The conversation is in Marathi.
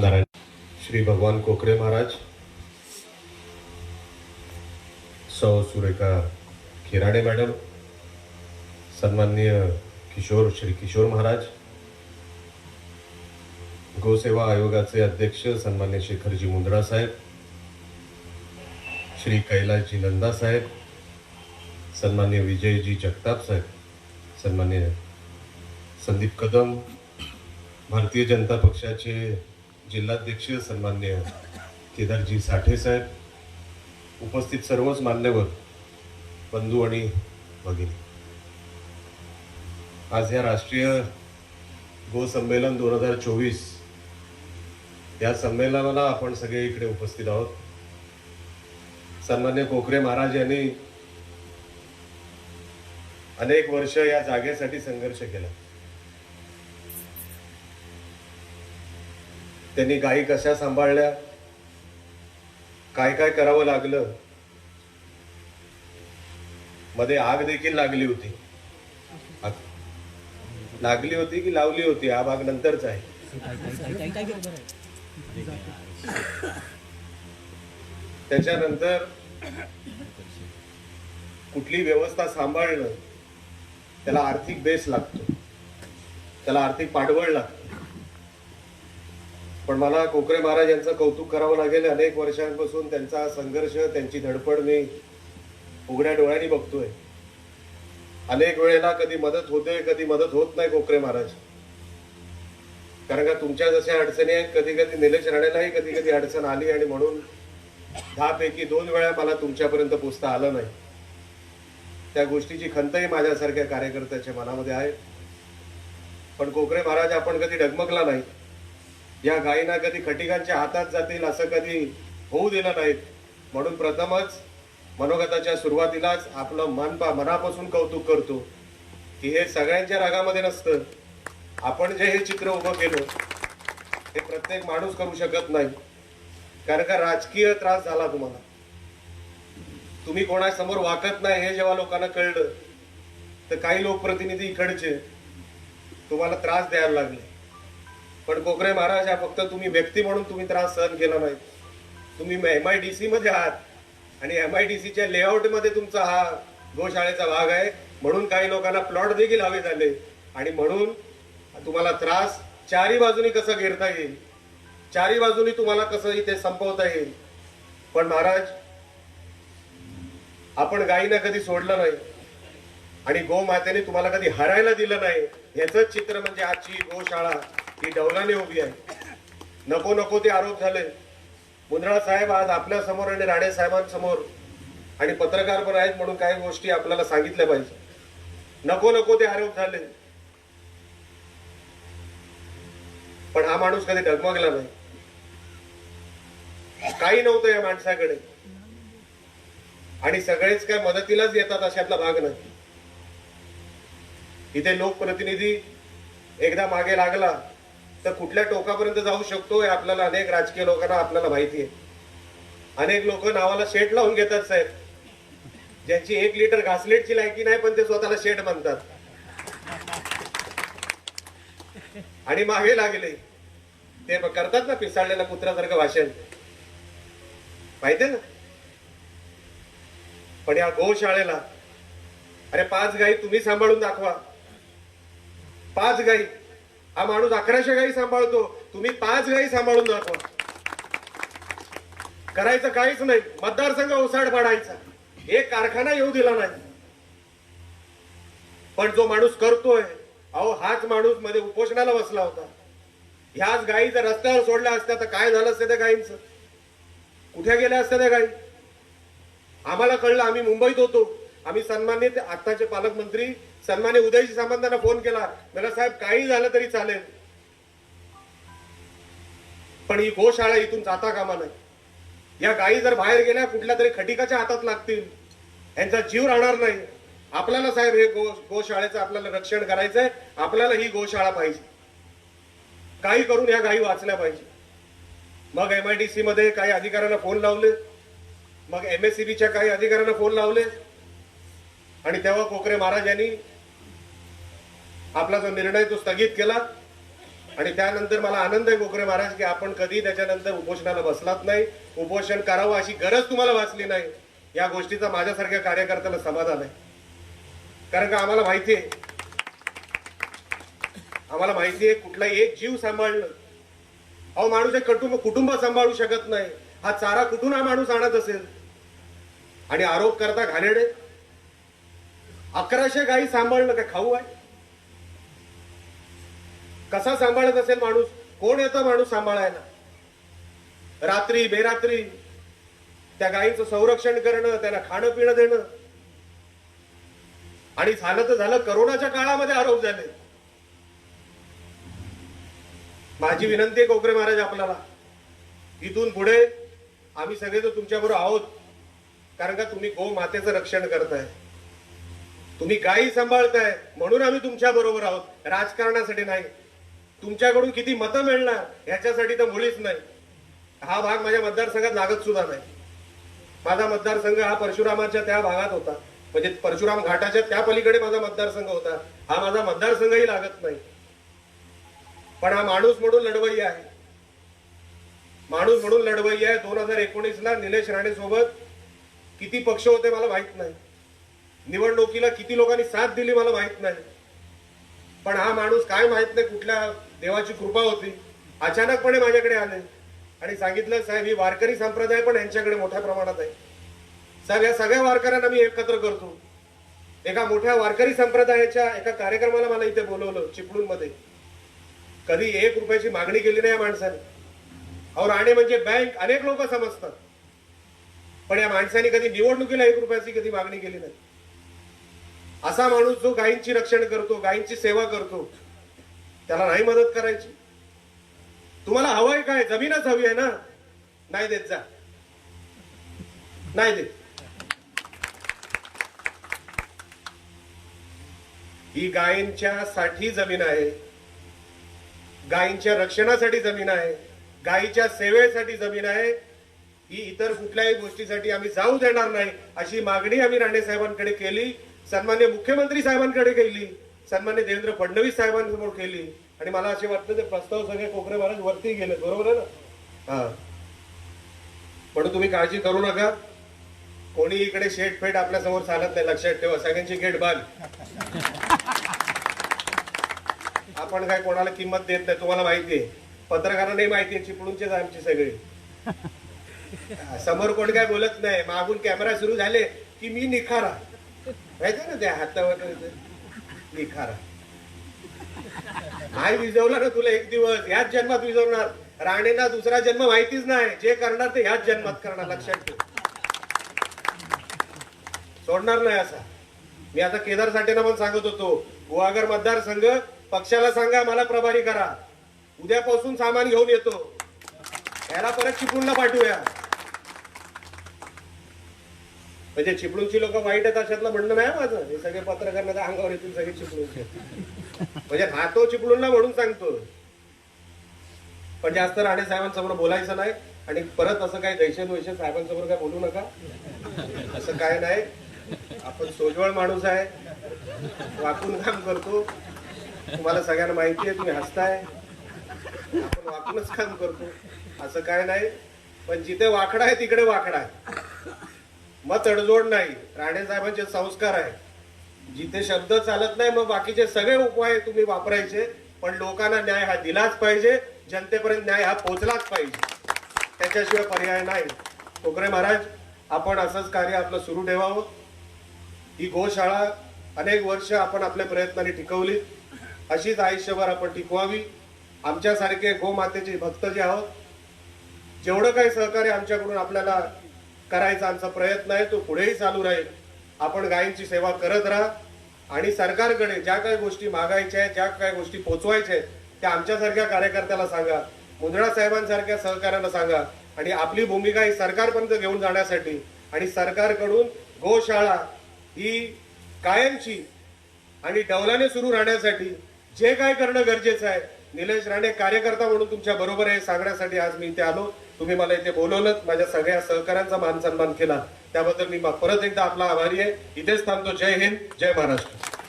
नारायण श्री भगवान कोकरे महाराज सौ सुरेखा खिराडे मॅडम सन्माननीय किशोर श्री किशोर महाराज गोसेवा आयोगाचे अध्यक्ष सन्मान्य शेखरजी मुंद्रा साहेब श्री कैलासजी नंदा साहेब सन्मान्य विजयजी जगताप साहेब सन्मान्य संदीप कदम भारतीय जनता पक्षाचे जिल्हाध्यक्ष सन्मान्य केदारजी साठे साहेब उपस्थित सर्वच मान्यवर बंधू आणि भगिनी. आज या राष्ट्रीय गो संमेलन दोन हजार चोवीस या संमेलनाला आपण सगळे इकडे उपस्थित आहोत. सन्मान्य कोकरे महाराज यांनी अनेक वर्ष या जागेसाठी संघर्ष केला. त्यांनी गायी कशा सांभाळल्या? काय काय करावं लागलं? मध्ये आग देखील लागली होती. लागली होती की लावली होती? हा भाग नंतरचा आहे. त्याच्यानंतर कुठली व्यवस्था सांभाळणं त्याला आर्थिक बेस लागतो. त्याला आर्थिक पाठबळ लागतं. पण मला कोकरे महाराज यांचं कौतुक करावं लागेल. अनेक वर्षांपासून त्यांचा संघर्ष त्यांची धडपड मी उघड्या डोळ्यांनी बघतोय. अनेक वेळेला कधी मदत होते कधी मदत होत नाही कोकरे महाराज. कारण का तुमच्या जशा अडचणी आहेत कधी कधी निलेश राणेलाही कधी कधी अडचण आली आणि म्हणून दहा पैकी दोन वेळा मला तुमच्यापर्यंत पोचता आलं नाही. त्या गोष्टीची खंतही माझ्यासारख्या कार्यकर्त्याच्या मनामध्ये आहे. पण कोकरे महाराज आपण कधी डगमगला नाही. या गायींना कधी खटिकांच्या हातात जातील असं कधी होऊ दिलं नाहीत. म्हणून प्रथमच मनोगताच्या सुरुवातीलाच आपलं मन पा मनापासून कौतुक करतो. की हे सगळ्यांच्या रागामध्ये नसतं. आपण जे हे चित्र उभं केलं हे प्रत्येक माणूस करू शकत नाही. कारण का राजकीय त्रास झाला तुम्हाला. तुम्ही कोणासमोर वाकत नाही हे जेव्हा लोकांना कळलं तर काही लोकप्रतिनिधी इकडचे तुम्हाला त्रास द्यायला लागले. पण कोकरे महाराज हा फक्त तुम्ही व्यक्ती म्हणून तुम्ही त्रास सहन केला नाही. तुम्ही एम आय डी सी मध्ये आहात आणि एम आय डी सीच्या लेआउटमध्ये तुमचा हा गोशाळेचा भाग आहे. म्हणून काही लोकांना प्लॉट देखील हवे झाले. आणि म्हणून तुम्हाला त्रास चारी बाजूनी कसं घेरता येईल? चारी बाजूनी तुम्हाला कसं इथे संपवता येईल? पण महाराज आपण गायीनं कधी सोडलं नाही आणि गोमातेने तुम्हाला कधी हरायला दिलं नाही. याच चित्र म्हणजे आजची गोशाळा. ही डौलाने उभी आहे. नको नको ते आरोप झाले. मुंद्रा साहेब आज आपल्यासमोर आणि राणे साहेबांसमोर आणि पत्रकार पण आहेत म्हणून काही गोष्टी आपल्याला सांगितल्या पाहिजे. नको नको ते आरोप झाले. पण हा माणूस कधी डगमगला नाही. काही नव्हतं या माणसाकडे. आणि सगळेच काय मदतीलाच येतात अशातला भाग नाही. इथे लोकप्रतिनिधी एकदा मागे लागला. तर कुठल्या टोकापर्यंत जाऊ शकतो हे आपल्याला अनेक राजकीय लोकांना आपल्याला माहिती आहे. अनेक लोक नावाला शेट लावून घेतात साहेब. ज्यांची एक लिटर घासलेटची लायकी नाही पण ते स्वतःला शेट म्हणतात आणि मागे लागले. ते करतात ना पिसाळलेल्या कुत्र्यासारखं भाषण. माहितीये ना? पण या गोशाळेला अरे पाच गाई तुम्ही सांभाळून दाखवा. पाच गाई. हा माणूस अकराशे गाई सांभाळतो. तुम्ही पाच गाई सांभाळून दाखवा. करायचं काहीच नाही. मतदारसंघ ओसाड पाडायचा. एक कारखाना येऊ दिला नाही. पण जो माणूस करतोय अहो हाच माणूसमध्ये उपोषणाला बसला होता. ह्याच गायी जर रस्त्यावर सोडल्या असत्या तर काय झालं असतं त्या गायींचं कुठे गेल्या असत्या त्या गायी आम्हाला कळलं आम्ही मुंबईत होतो. आम्ही सन्मानित आत्ताचे पालकमंत्री सन्माने उदयजी सामंतांना फोन केला. मला साहेब काही झालं तरी चालेल. पण ही गोशाळा इथून जाता कामा नाही या गायी जर बाहेर गेल्या कुठल्या तरी खटिकाच्या हातात लागतील. यांचा जीव राहणार नाही. आपल्याला साहेब हे गो गोशाळेचं आपल्याला रक्षण करायचंय. आपल्याला ही गोशाळा पाहिजे. काही करून या गायी वाचल्या पाहिजे. मग एम आय डी सी मध्ये काही अधिकाऱ्यांना फोन लावले. मग एम एस सी बीच्या काही अधिकाऱ्यांना फोन लावले. आणि तेव्हा कोकरे महाराज यांनी आपला जो निर्णय तो स्थगित केला. आणि त्यानंतर मला आनंद आहे गोखरे महाराज की आपण कधी त्याच्यानंतर उपोषणाला बसलात नाही. उपोषण करावं अशी गरज तुम्हाला वाचली नाही. या गोष्टीचा माझ्यासारख्या कार्यकर्त्याला समाधान आहे. कारण का आम्हाला माहिती आहे. आम्हाला माहिती आहे कुठला एक जीव सांभाळणं. अहो माणूस एक कुटुंब कुटुंब सांभाळू शकत नाही. हा चारा कुठून हा माणूस आणत असेल? आणि आरोप करता घाणेडे अकराशे गाई सांभाळणं काय खाऊ आहे? कसा सांभाळत असेल माणूस? कोण येतं माणूस सांभाळायला? रात्री बेरात्री त्या गायीचं संरक्षण करणं त्यांना खाणं पिणं देणं. आणि झालं तर झालं करोनाच्या काळामध्ये आरोप झाले. माझी विनंती आहे कोकरे महाराज आपल्याला इथून पुढे आम्ही सगळे तर तुमच्याबरोबर आहोत कारण का तुम्ही गो मातेचं रक्षण करताय. तुम्ही गायी सांभाळताय म्हणून आम्ही तुमच्या बरोबर आहोत. राजकारणासाठी नाही. तुमच्याकडून किती मतं मिळणार ह्याच्यासाठी तर मुळीच नाही. हा भाग माझ्या मतदारसंघात लागत सुद्धा नाही. माझा मतदारसंघ हा परशुरामाच्या त्या भागात होता. म्हणजे परशुराम घाटाच्या त्या पलीकडे माझा मतदारसंघ होता. हा माझा मतदारसंघही लागत नाही. पण हा माणूस म्हणून लढवई आहे. माणूस म्हणून लढवई आहे. दोन हजार एकोणीस ला निलेश राणे सोबत किती पक्ष होते मला माहीत नाही. निवडणुकीला किती लोकांनी साथ दिली मला माहीत नाही. पण हा माणूस काय माहीत नाही कुठल्या देवाची कृपा होती. अचानकपणे माझ्याकडे आले. आणि सांगितलं साहेब ही वारकरी संप्रदाय पण यांच्याकडे मोठ्या प्रमाणात आहे. साहेब या सगळ्या वारकऱ्यांना मी एकत्र करतो. एका मोठ्या वारकरी संप्रदायाच्या एका कार्यक्रमाला मला इथे बोलवलं चिपळूणमध्ये कधी एक रुपयाची मागणी केली नाही या माणसाने. अहो राणे म्हणजे बँक अनेक लोक समजतात. पण या माणसाने कधी निवडणुकीला एक रुपयाची कधी मागणी केली नाही. असा माणूस जो गायींची रक्षण करतो गायींची सेवा करतो त्याला नाही मदत करायची. तुम्हाला हवंय काय? जमीनच हवी आहे ना? नाही देत जा. नाही देत. ही गायींच्या साठी जमीन आहे. गायींच्या रक्षणासाठी जमीन आहे. गायीच्या सेवेसाठी जमीन आहे. ही इतर कुठल्याही गोष्टीसाठी आम्ही जाऊ देणार नाही अशी मागणी आम्ही राणे साहेबांकडे केली सन्मान्य मुख्यमंत्री साहेबांकडे केली. सन्मान्य देवेंद्र फडणवीस साहेबांसमोर केली. आणि मला असे वाटतं ते प्रस्ताव सगळे कोकरे महाराज वरती गेले बरोबर आहे ना? हा. म्हणून तुम्ही काळजी करू नका. कोणी इकडे शेट फेट आपल्यासमोर चालत नाही लक्षात ठेवा सगळ्यांची गेट बाल आपण काय कोणाला किंमत देत नाही तुम्हाला माहिती आहे. पत्रकारांनाही माहिती आहे चिपळूणचेच आमची सगळी. समोर कोण काय बोलत नाही मागून कॅमेरा सुरू झाले की मी निखारा. माहिती ना त्या हातावर निखारा नाही विजवला ना तुला एक दिवस? ह्याच जन्मात विजवणार. राणेंना दुसरा जन्म माहितीच नाही. जे करणार ते ह्याच जन्मात करणार लक्षात ठेव. सोडणार नाही असा. मी आता केदार साठेना पण सांगत होतो गुहागर मतदारसंघ पक्षाला सांगा मला प्रभारी करा. उद्यापासून सामान घेऊन येतो. याला परत चिपळूणला पाठवूया. म्हणजे चिपळूणची लोक वाईट आहेत अशातलं म्हणणं नाही माझं. हे सगळे पत्रकारांना अंगावर येतील सगळे चिपळूणचे. म्हणजे राहतो चिपळूणला म्हणून सांगतो. पण जास्त राणे साहेबांसमोर बोलायचं नाही आणि परत असं काही दहशत वैशत साहेबांसमोर काय बोलू नका. असं काय नाही. आपण सोजवळ माणूस आहे. वाकून काम करतो. तुम्हाला सगळ्यांना माहिती आहे तुम्ही हसताय. आपण वाकूनच काम करतो. असं काय नाही. पण जिथे वाकडा आहे तिकडे वाकडा आहे. मग तडजोड नाही. राणे साहेबांचे संस्कार आहे जिथे शब्द चालत नाही मग बाकीचे सगळे उपाय तुम्ही वापरायचे. पण लोकांना न्याय हा दिलाच पाहिजे. जनतेपर्यंत न्याय हा पोचलाच पाहिजे. त्याच्याशिवाय पर्याय नाही. ठोकरे महाराज आपण असंच कार्य आपलं सुरू ठेवावं. ही गोशाळा अनेक वर्ष आपण आपल्या प्रयत्नाने टिकवली. अशीच आयुष्यभर आपण टिकवावी. आमच्यासारखे गोमातेचे भक्त जे आहोत जेवढं काही सहकार्य आमच्याकडून आपल्याला करायचा आमचा प्रयत्न आहे तो पुढेही चालू राहील. आपण गायींची सेवा करत राहा. आणि सरकारकडे ज्या काही गोष्टी मागायच्या आहेत ज्या काही गोष्टी पोचवायच्या आहेत त्या आमच्यासारख्या कार्यकर्त्याला सांगा. मुंदडा साहेबांसारख्या सहकार्याला सांगा. आणि आपली भूमिका ही सरकारपर्यंत घेऊन जाण्यासाठी आणि सरकारकडून गोशाळा ही कायमची आणि डौलाने सुरू राहण्यासाठी जे काय करणं गरजेचं आहे. निलेश राणे कार्यकर्ता म्हणून तुमच्या बरोबर आहे सांगण्यासाठी आज मी इथे आलो. तुम्ही मला इथे बोलवलं माझ्या सगळ्या सहकाऱ्यांचा मान सन्मान केला. त्याबद्दल मी परत एकदा आपला आभारी आहे. इथेच थांबतो. जय हिंद जय महाराष्ट्र.